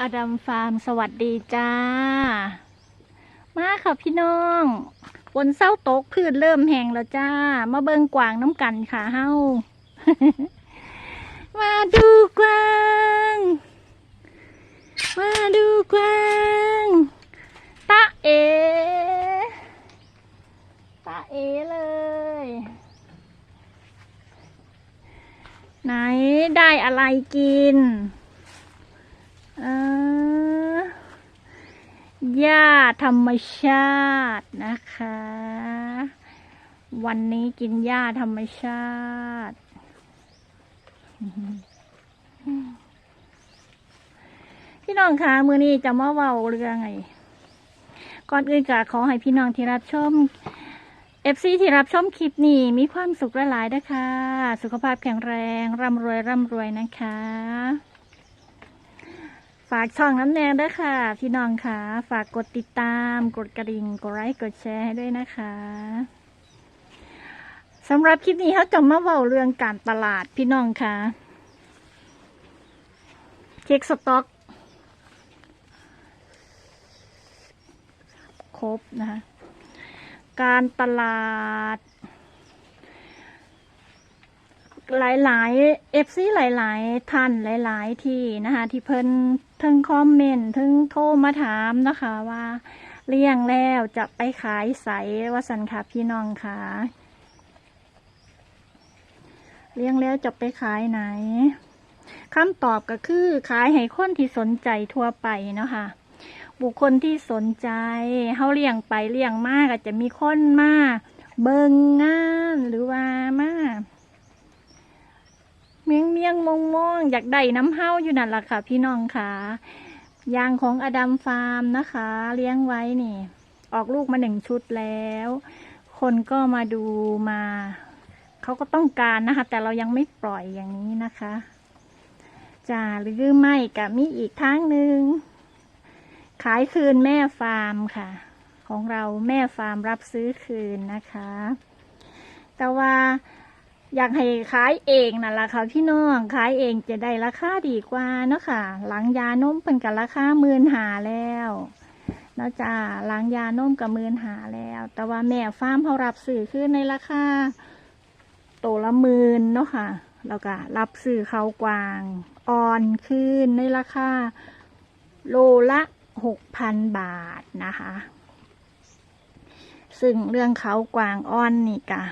อดัมฟาร์มสวัสดีจ้า มาค่ะพี่น้องฝนเศร้าตกพืชเริ่มแห้งแล้วจ้า มาเบิงกวางน้ำกันค่ะเฮามาดูกวาง มาดูกวางตาเอตาเอเลยไหนได้อะไรกิน หญ้าธรรมชาตินะคะ วันนี้กินหญ้าธรรมชาติ พี่น้องคะมือนี้จะมาเว้าเรื่องไงก่อนอื่นก็ขอให้พี่น้องที่รับชมเอฟซีที่รับชมคลิปนี้มีความสุขหลายๆนะคะ สุขภาพแข็งแรง ร่ำรวย ร่ำรวยนะคะ ฝากช่องน้ำแนงด้วยค่ะ พี่น้องค่ะ ฝากกดติดตาม กดกระดิ่ง กดไลค์กดแชร์ให้ด้วยนะคะสำหรับคลิปนี้เขาจะมาเว้าเรื่องการตลาดพี่น้องค่ะ เช็คสต็อก ครบนะคะการตลาด หลายๆเอฟซีหลาย ๆ ท่านหลาย ๆ ที่นะคะที่เพิ่นทึงคอมเมนต์เทึงโทรมาถามนะคะว่าเลี้ยงแล้วจะไปขายใสว่าสันค่ะพี่น้องค่ะเลี้ยงแล้วจะไปขายไหนคำตอบก็คือขายให้คนที่สนใจทั่วไปเนาะค่ะบุคคลที่สนใจเขาเลี้ยงไปเลี้ยงมากอาจจะมีคนมาเบิงงานหรือว่ามา เมียงเมียงมองมองอยากได้น้ำเห้าอยู่นั่นแหละค่ะ พี่น้องค่ะยางของอดัมฟาร์มนะคะ เลี้ยงไว้นี่ ออกลูกมาหนึ่งชุดแล้ว คนก็มาดูมา เขาก็ต้องการนะคะ แต่เรายังไม่ปล่อยอย่างนี้นะคะจ้าหรือไม่กับมีอีกทางหนึ่งขายคืนแม่ฟาร์มค่ะ ของเราแม่ฟาร์มรับซื้อคืนนะคะ แต่ว่า อยากให้ขายเองนั่นแหละค่ะพี่น้องขายเองจะได้ราคาดีกว่าเนาะค่ะ หลังยานมเป็นกับราคาหมื่นหาแล้วเนาะจ้าหลังยานมกับหมื่นหาแล้ว แต่ว่าแม่ฟาร์มเขารับซื้อคืนในราคาโตวละหมื่นเนาะค่ะแล้วก็รับซื้อเขากวางอ่อนคืนในราคาโลละหกพันบาทนะคะ ซึ่งเรื่องเขากวางอ้อนนี่กะ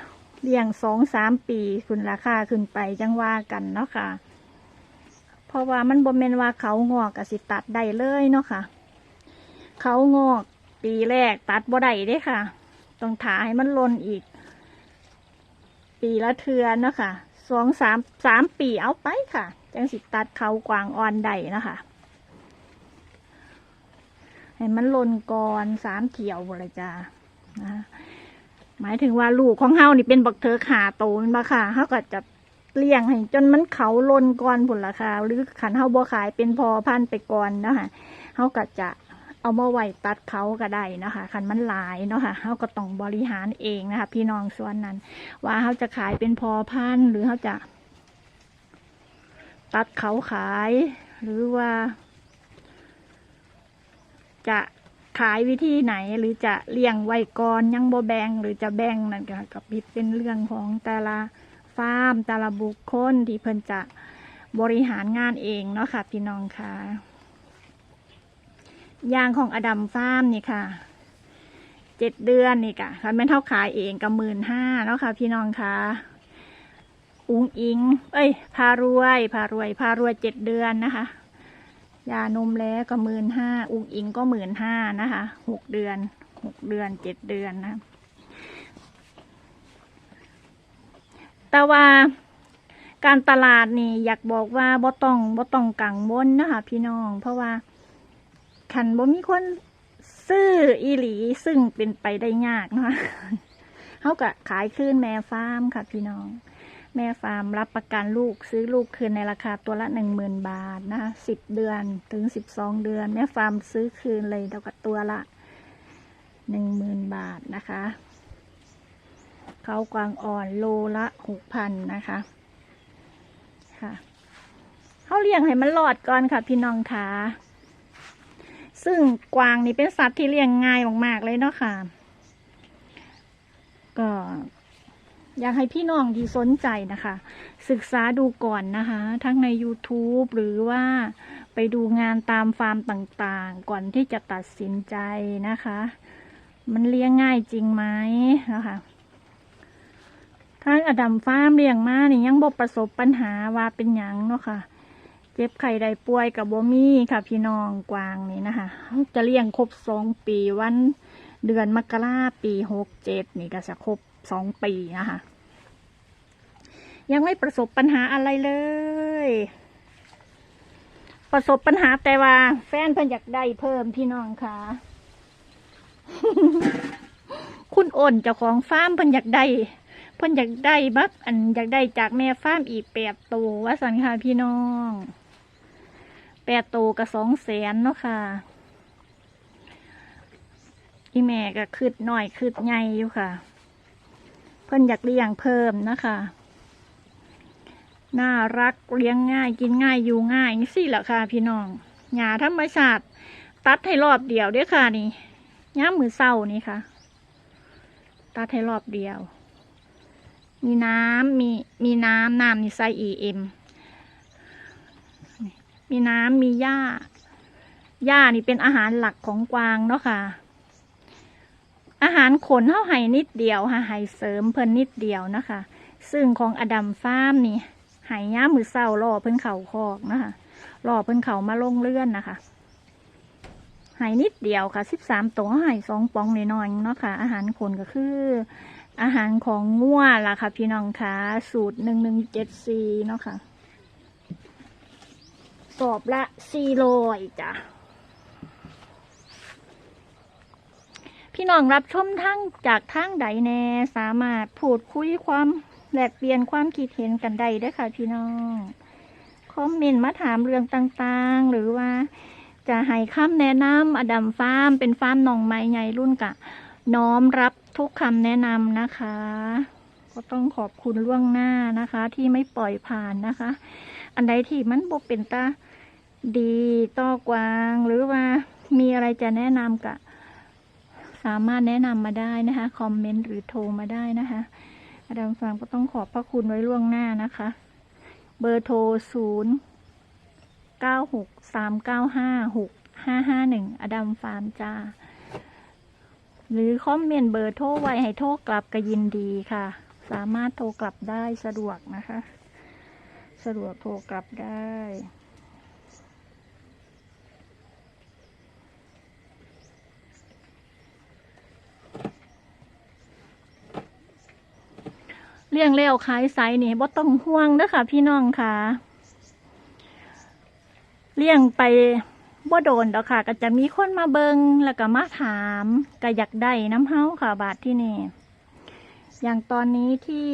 เลี้ยงสองสามปีคุณราคาขึ้นไปจังว่ากันเนาะค่ะ เพราะว่ามันบ่แม่นว่าเขางอกกสิตัดได้เลยเนาะค่ะ เขางอกปีแรกตัดบ่ได้เด้ค่ะ ต้องถาให้มันลนอีก ปีละเทือนเนาะค่ะสองสามสามปีเอาไปค่ะ จังสิตัดเขากวางอ่อนได้นะคะให้มันลนก่อนสามเขียวบเลยจ้านะ หมายถึงว่าลูกของเฮานี่เป็นบักเถอขาโตมันมาค่ะเฮาก็จะเลี้ยงให้จนมันเขาลนก่อนผลราคาหรือขันเฮาบ่ขายเป็นพอพันไปก่อนเนาะค่ะเฮาก็จะเอามาไว้ตัดเขาก็ได้เนาะคะขันมันหลายเนาะค่ะเฮาก็ต้องบริหารเองนะคะ พี่น้องส่วนนั้น ว่าเฮาจะขายเป็นพอพันหรือเฮาจะ ตัดเขาขาย หรือว่า จะ ขายวิธีไหนหรือจะเลี้ยงไว้ก่อนยังโบแบงหรือจะแบ่งนั่นก็กับเป็นเรื่องของแต่ละฟาร์มแต่ละบุคคลที่เพิ่นจะบริหารงานเองเนาะค่ะพี่น้องค่ะยางของอดัมฟาร์มนี่ค่ะเจ็ดเดือนนี่ค่ะคันแม่เท่าขายเองกับหมื่นห้าเนาะค่ะพี่น้องค่ะอุงอิง เอ้ย พารวย พารวย พารวยเจ็ดเดือนนะคะ ยานมแล้วก็หมื่นห้าอุ้งอิงก็หมื่นห้านะคะหกเดือนหกเดือนเจ็ดเดือนนะแต่ว่าการตลาดนี่อยากบอกว่าบ่ต้องบ่ต้องกังวลนะคะพี่น้อง เพราะว่าขันบ่มีคนซื้ออีหลีซึ่งเป็นไปได้ยากนะคะเขาก็ขายคืนแม่ฟาร์มค่ะพี่น้อง แม่ฟาร์มรับประกันลูกซื้อลูกคืนในราคาตัวละหนึ่งหมื่นบาทนะคะสิบเดือนถึงสิบสองเดือน แม่ฟาร์มซื้อคืนเลยเท่ากับตัวละหนึ่งหมื่นบาทนะคะเขากวางอ่อนโลละหกพันนะคะค่ะเขาเลี้ยงให้มันหลอดก่อนค่ะพี่น้องค่ะซึ่งกวางนี่เป็นสัตว์ที่เลี้ยงง่ายมากๆเลยเนาะค่ะ ก็ อยากให้พี่น้องที่สนใจนะคะ ศึกษาดูก่อนนะคะ ทั้งใน YouTube หรือว่าไปดูงานตามฟาร์มต่างๆ ก่อนที่จะตัดสินใจนะคะ มันเลี้ยงง่ายจริงไหมนะคะทางอดัมฟาร์มเลี้ยงมานี่ยังบ่ประสบปัญหาว่าเป็นหยังเนาะค่ะ เจ็บไข้ได้ป่วยกับบ่มีค่ะ พี่น้องกวางนี่นะคะ จะเลี้ยงครบสองปีวันเดือนมกราปีหกเจ็ดนี่ก็จะครบ สองปีนะคะ ยังไม่ประสบปัญหาอะไรเลย ประสบปัญหาแต่ว่า แฟนเพิ่นอยากได้เพิ่มพี่น้องค่ะ คุณโอนเจ้าของฟาร์มเพิ่นอยากได้เพิ่นอยากได้บักอันอยากได้จากแม่ฟาร์มอีกแปดตัวว่าสันค่ะพี่น้องแปดตัวกับสองแสนเนาะค่ะอีแม่ก็คืดหน่อยคืดใหญ่อยู่ค่ะ เพิ่นอยากเลี้ยงเพิ่มนะคะ น่ารักเลี้ยงง่ายกินง่ายอยู่ง่ายนี่สิแหละค่ะพี่น้องหญ้าธรรมชาติตัดให้รอบเดียวเด้อค่ะนี่ย้ามือเศร้านี่ค่ะ ตัดให้รอบเดียว มีน้ำมีมีน้ำน้ำนี่ไซส์ EM มีน้ำมีหญ้าหญ้านี่เป็นอาหารหลักของกวางเนาะค่ะ อาหารขนเท่าไห้นิดเดียวค่ะไห้เสริมเพิ่นนิดเดียวนะคะ ซึ่งของอดัมฟาร์มนี่ไห้ย่ามือเศร้ารอเพิ่นเข่าคอกนะคะรอเพิ่นเข่ามาลงเลื่อนนะคะไห้นิดเดียวค่ะสิบสามตัวไห้สองปองน้อยเนาะค่ะ อาหารขนก็คือ อาหารของงัวล่ะค่ะ พี่น้องคะสูตรหนึ่งหนึ่งเจ็ดซีเนาะค่ะสอบละสี่โลยจ้ะ พี่น้องรับชมทั้งจากทางใดแน่สามารถพูดคุยความแลกเปลี่ยนความคิดเห็นกันได้ด้วยค่ะพี่น้อง คอมเมนต์มาถามเรื่องต่างๆ หรือว่า จะให้คำแนะนำอดัมฟาร์มเป็นฟาร์มหนองไม้ใหญ่รุ่นกะ น้อมรับทุกคำแนะนำนะคะ ก็ต้องขอบคุณล่วงหน้านะคะ ที่ไม่ปล่อยผ่านนะคะ อันใดที่มันบกเป็นตาดีต่อกวางหรือว่ามีอะไรจะแนะนำกะ สามารถแนะนำมาได้นะคะคอมเมนต์หรือโทรมาได้นะคะอาดัมฟาร์มก็ต้องขอบพระคุณไว้ล่วงหน้านะคะ เบอร์โทรศูนย์เก้าหกสามเก้าห้าหกห้าห้าหนึ่งอดัมฟาร์มจ้า หรือคอมเมนต์เบอร์โทรไว้ให้โทรกลับก็ยินดีค่ะ สามารถโทรกลับได้สะดวกนะคะ สะดวกโทรกลับได้ เลี้ยงแล้วขายไซนี่บ่ต้องห่วงเด้อค่ะพี่น้องค่ะ เลี้ยงไปบ่โดนดอกค่ะ ก็จะมีคนมาเบิงแล้วก็มาถามก็อยากได้น้ำเฮาค่ะ บาทที่นี่อย่างตอนนี้ที่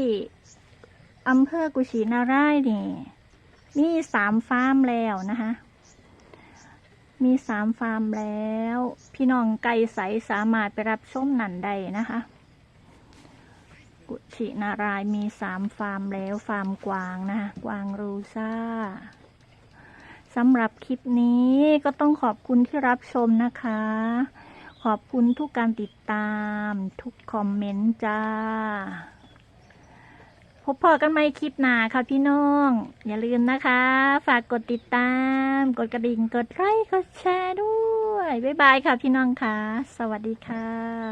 อำเภอกุชินารายนี่มีสามฟาร์มแล้วนะคะ มีสามฟาร์มแล้ว พี่น้องไก่ใสสามารถไปรับชมนันได้นะคะ กุชินารายมีสามฟาร์มแล้วฟาร์มกวางนะคะกวางรูซ่าสำหรับคลิปนี้ก็ต้องขอบคุณที่รับชมนะคะ ขอบคุณทุกการติดตาม ทุกคอมเมนต์จ้า พบพอกันใหม่คลิปหน้าค่ะพี่น้อง อย่าลืมนะคะ ฝากกดติดตาม กดกระดิ่ง กดไลค์ กดแชร์ด้วย บ๊ายบายค่ะพี่น้องค่ะ สวัสดีค่ะ